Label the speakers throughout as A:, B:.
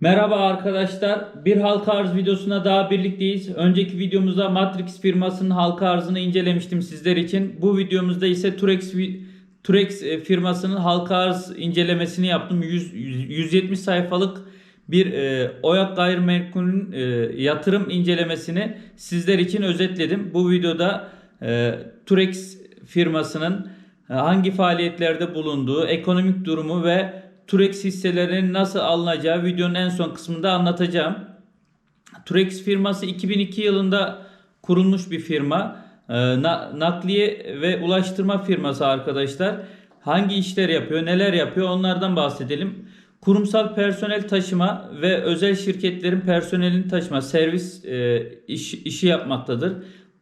A: Merhaba arkadaşlar. Bir halka arz videosuna daha birlikteyiz. Önceki videomuzda Matrix firmasının halka arzını incelemiştim sizler için. Bu videomuzda ise Turex Turex e, firmasının halka arz incelemesini yaptım. 100, 170 sayfalık bir e, Oyak Gayrimenkul'ün e, yatırım incelemesini sizler için özetledim. Bu videoda e, Turex firmasının e, hangi faaliyetlerde bulunduğu, ekonomik durumu ve Turex hisselerinin nasıl alınacağı videonun en son kısmında anlatacağım. Turex firması 2002 yılında kurulmuş bir firma. Ee, na- nakliye ve ulaştırma firması arkadaşlar. Hangi işler yapıyor, neler yapıyor onlardan bahsedelim. Kurumsal personel taşıma ve özel şirketlerin personelini taşıma, servis e, iş, işi yapmaktadır.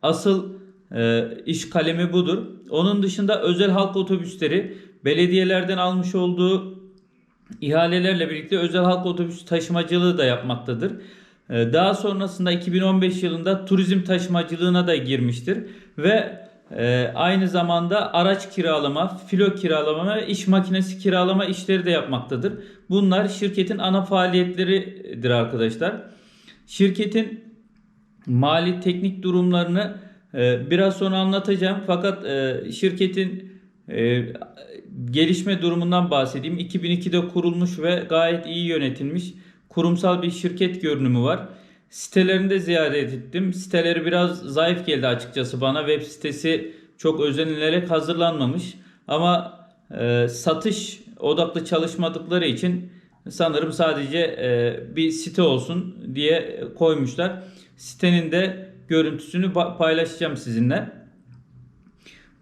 A: Asıl e, iş kalemi budur. Onun dışında özel halk otobüsleri belediyelerden almış olduğu ihalelerle birlikte özel halk otobüs taşımacılığı da yapmaktadır. Ee, Daha sonrasında 2015 yılında turizm taşımacılığına da girmiştir ve e, aynı zamanda araç kiralama, filo kiralama iş makinesi kiralama işleri de yapmaktadır. Bunlar şirketin ana faaliyetleridir arkadaşlar. Şirketin mali teknik durumlarını e, biraz sonra anlatacağım. Fakat e, şirketin e, gelişme durumundan bahsedeyim. 2002'de kurulmuş ve gayet iyi yönetilmiş kurumsal bir şirket görünümü var. Sitelerini de ziyaret ettim. Siteleri biraz zayıf geldi açıkçası bana. Web sitesi çok özenilerek hazırlanmamış. Ama e, satış odaklı çalışmadıkları için sanırım sadece e, bir site olsun diye koymuşlar. Sitenin de görüntüsünü paylaşacağım sizinle.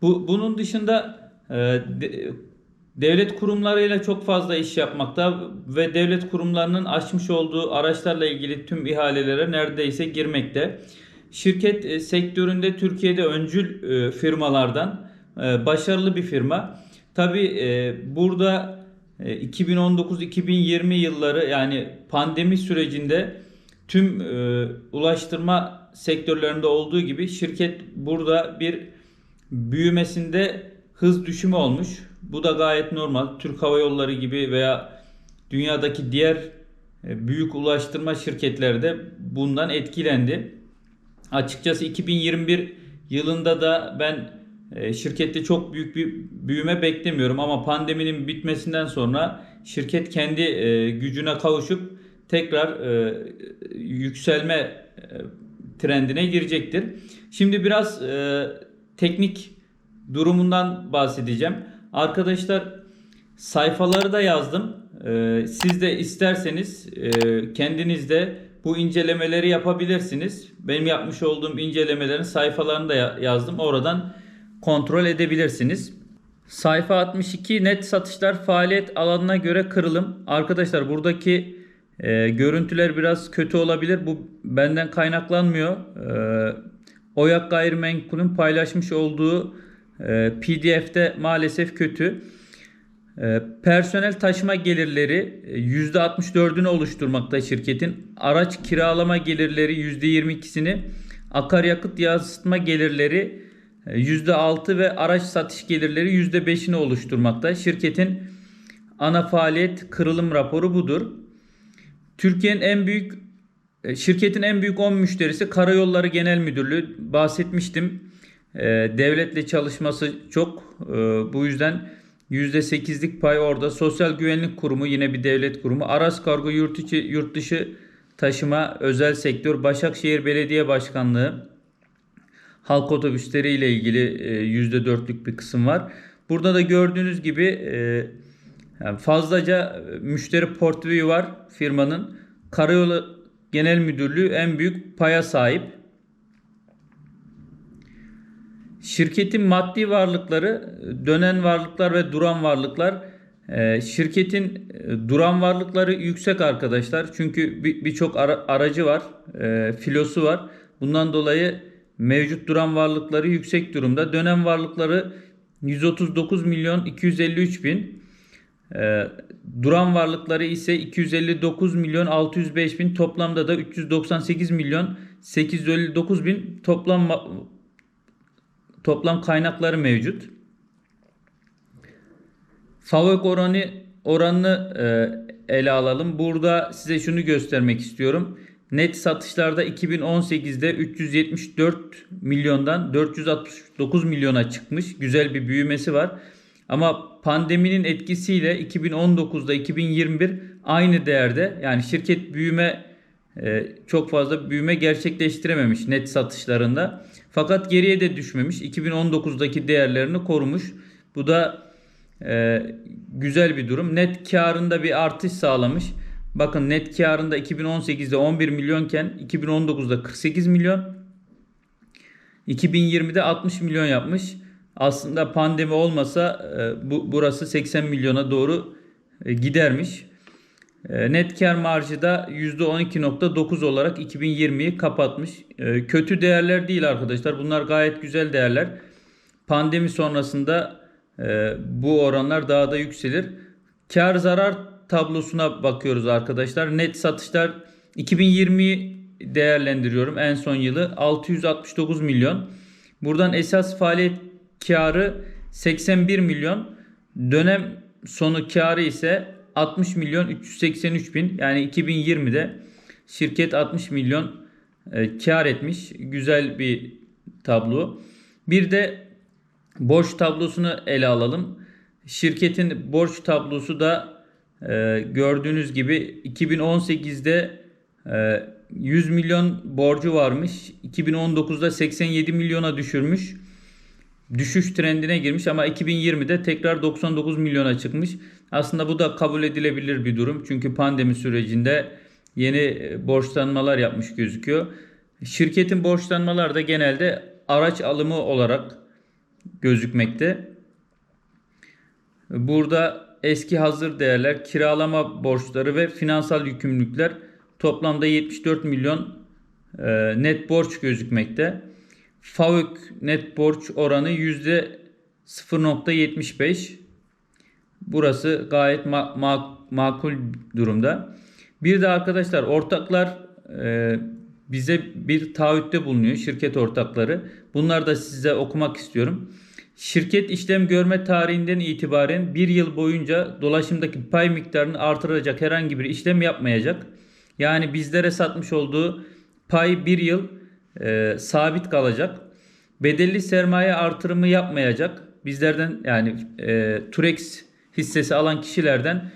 A: Bu bunun dışında devlet kurumlarıyla çok fazla iş yapmakta ve devlet kurumlarının açmış olduğu araçlarla ilgili tüm ihalelere neredeyse girmekte. Şirket e, sektöründe Türkiye'de öncül e, firmalardan e, başarılı bir firma. Tabi burada e, 2019-2020 yılları yani pandemi sürecinde tüm ulaştırma sektörlerinde olduğu gibi şirket burada bir büyümesinde hız düşümü olmuş. Bu da gayet normal. Türk Hava Yolları gibi veya dünyadaki diğer e, büyük ulaştırma şirketleri de bundan etkilendi. Açıkçası 2021 yılında da ben e, şirkette çok büyük bir büyüme beklemiyorum ama pandeminin bitmesinden sonra şirket kendi e, gücüne kavuşup tekrar yükselme trendine girecektir. Şimdi biraz teknik durumundan bahsedeceğim. Arkadaşlar sayfaları da yazdım. Ee, siz de isterseniz e, kendiniz de bu incelemeleri yapabilirsiniz. Benim yapmış olduğum incelemelerin sayfalarını da ya- yazdım. Oradan kontrol edebilirsiniz. Sayfa 62 net satışlar faaliyet alanına göre kırılım. Arkadaşlar buradaki e, görüntüler biraz kötü olabilir. Bu benden kaynaklanmıyor. E, Oyak Gayrimenkul'ün paylaşmış olduğu PDF'de maalesef kötü. E, personel taşıma gelirleri e, %64'ünü oluşturmakta şirketin. Araç kiralama gelirleri %22'sini, akaryakıt yansıtma gelirleri e, %6 ve araç satış gelirleri %5'ini oluşturmakta. Şirketin ana faaliyet kırılım raporu budur. Türkiye'nin en büyük e, şirketin en büyük 10 müşterisi Karayolları Genel Müdürlüğü. Bahsetmiştim. E, devletle çalışması çok. E, bu yüzden %8'lik pay orada. Sosyal Güvenlik Kurumu yine bir devlet kurumu. Aras Kargo yurt içi yurt dışı taşıma özel sektör. Başakşehir Belediye Başkanlığı halk otobüsleri ile ilgili e, %4'lük bir kısım var. Burada da gördüğünüz gibi e, fazlaca e, müşteri portföyü var firmanın. Karayolu Genel Müdürlüğü en büyük paya sahip. Şirketin maddi varlıkları, dönen varlıklar ve duran varlıklar. e, Şirketin e, duran varlıkları yüksek arkadaşlar. Çünkü bir- birçok ara- aracı var, e, filosu var. Bundan dolayı mevcut duran varlıkları yüksek durumda. Dönen varlıkları 139 milyon 253 bin. E, duran varlıkları ise 259 milyon 605 bin. Toplamda da 398 milyon 859 bin toplam toplam kaynakları mevcut. FAVÖK oranı oranını e, ele alalım. Burada size şunu göstermek istiyorum. Net satışlarda 2018'de 374 milyondan 469 milyona çıkmış. Güzel bir büyümesi var. Ama pandeminin etkisiyle 2019'da 2021 aynı değerde. Yani şirket büyüme e, çok fazla büyüme gerçekleştirememiş net satışlarında. Fakat geriye de düşmemiş. 2019'daki değerlerini korumuş. Bu da e, güzel bir durum. Net karında bir artış sağlamış. Bakın net karında 2018'de 11 milyonken 2019'da 48 milyon. 2020'de 60 milyon yapmış. Aslında pandemi olmasa e, bu burası 80 milyona doğru e, gidermiş. E, Net kar marjı da %12.9 olarak 2020'yi kapatmış. E, Kötü değerler değil arkadaşlar. Bunlar gayet güzel değerler. Pandemi sonrasında e, bu oranlar daha da yükselir. Kar zarar tablosuna bakıyoruz arkadaşlar. Net satışlar 2020 değerlendiriyorum en son yılı 669 milyon. Buradan esas faaliyet karı 81 milyon. Dönem sonu karı ise 60 milyon 383 bin. Yani 2020'de şirket 60 milyon e, kar etmiş. Güzel bir tablo. Bir de borç tablosunu ele alalım. Şirketin borç tablosu da e, gördüğünüz gibi 2018'de e, 100 milyon borcu varmış. 2019'da 87 milyona düşürmüş. Düşüş trendine girmiş ama 2020'de tekrar 99 milyona çıkmış. Aslında bu da kabul edilebilir bir durum. Çünkü pandemi sürecinde yeni e, borçlanmalar yapmış gözüküyor. Şirketin borçlanmaları da genelde araç alımı olarak gözükmekte. Burada eski hazır değerler, kiralama borçları ve finansal yükümlülükler toplamda 74 milyon e, net borç gözükmekte. FAVÖK net borç oranı %0.75. Burası gayet ma- ma- makul durumda. Bir de arkadaşlar ortaklar e, bize bir taahhütte bulunuyor şirket ortakları. Bunları da size okumak istiyorum. Şirket işlem görme tarihinden itibaren bir yıl boyunca dolaşımdaki pay miktarını artıracak herhangi bir işlem yapmayacak. Yani bizlere satmış olduğu pay bir yıl e, sabit kalacak. Bedelli sermaye artırımı yapmayacak. Bizlerden yani e, Turex hissesi alan kişilerden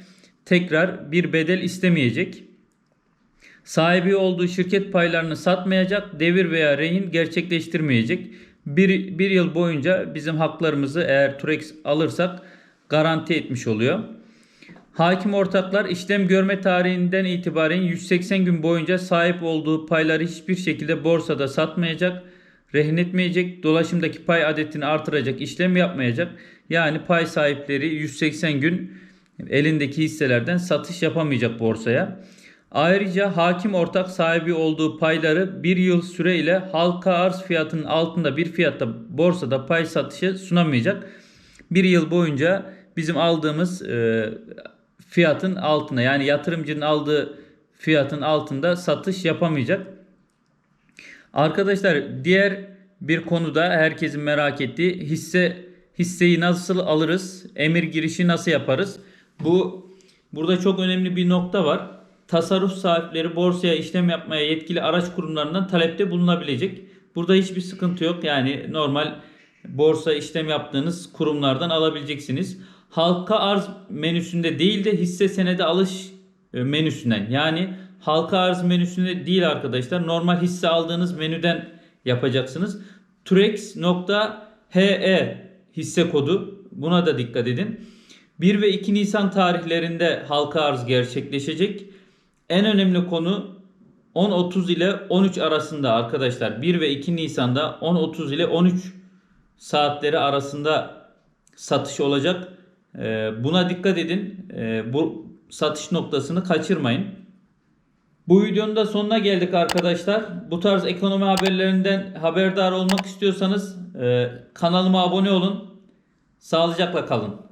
A: tekrar bir bedel istemeyecek. Sahibi olduğu şirket paylarını satmayacak, devir veya rehin gerçekleştirmeyecek. Bir, bir yıl boyunca bizim haklarımızı eğer Turex alırsak garanti etmiş oluyor. Hakim ortaklar işlem görme tarihinden itibaren 180 gün boyunca sahip olduğu payları hiçbir şekilde borsada satmayacak, rehin etmeyecek, dolaşımdaki pay adetini artıracak işlem yapmayacak. Yani pay sahipleri 180 gün elindeki hisselerden satış yapamayacak borsaya. Ayrıca hakim ortak sahibi olduğu payları bir yıl süreyle halka arz fiyatının altında bir fiyatta borsada pay satışı sunamayacak. Bir yıl boyunca bizim aldığımız e, fiyatın altına yani yatırımcının aldığı fiyatın altında satış yapamayacak. Arkadaşlar diğer bir konuda herkesin merak ettiği hisse hisseyi nasıl alırız? Emir girişi nasıl yaparız? Bu burada çok önemli bir nokta var. Tasarruf sahipleri borsaya işlem yapmaya yetkili araç kurumlarından talepte bulunabilecek. Burada hiçbir sıkıntı yok. Yani normal borsa işlem yaptığınız kurumlardan alabileceksiniz. Halka arz menüsünde değil de hisse senedi alış menüsünden. Yani halka arz menüsünde değil arkadaşlar. Normal hisse aldığınız menüden yapacaksınız. Turex.he hisse kodu. Buna da dikkat edin. 1 ve 2 Nisan tarihlerinde halka arz gerçekleşecek. En önemli konu 10.30 ile 13 arasında arkadaşlar. 1 ve 2 Nisan'da 10.30 ile 13 saatleri arasında satış olacak. Ee, Buna dikkat edin. Ee, Bu satış noktasını kaçırmayın. Bu videonun da sonuna geldik arkadaşlar. Bu tarz ekonomi haberlerinden haberdar olmak istiyorsanız e, kanalıma abone olun. Sağlıcakla kalın.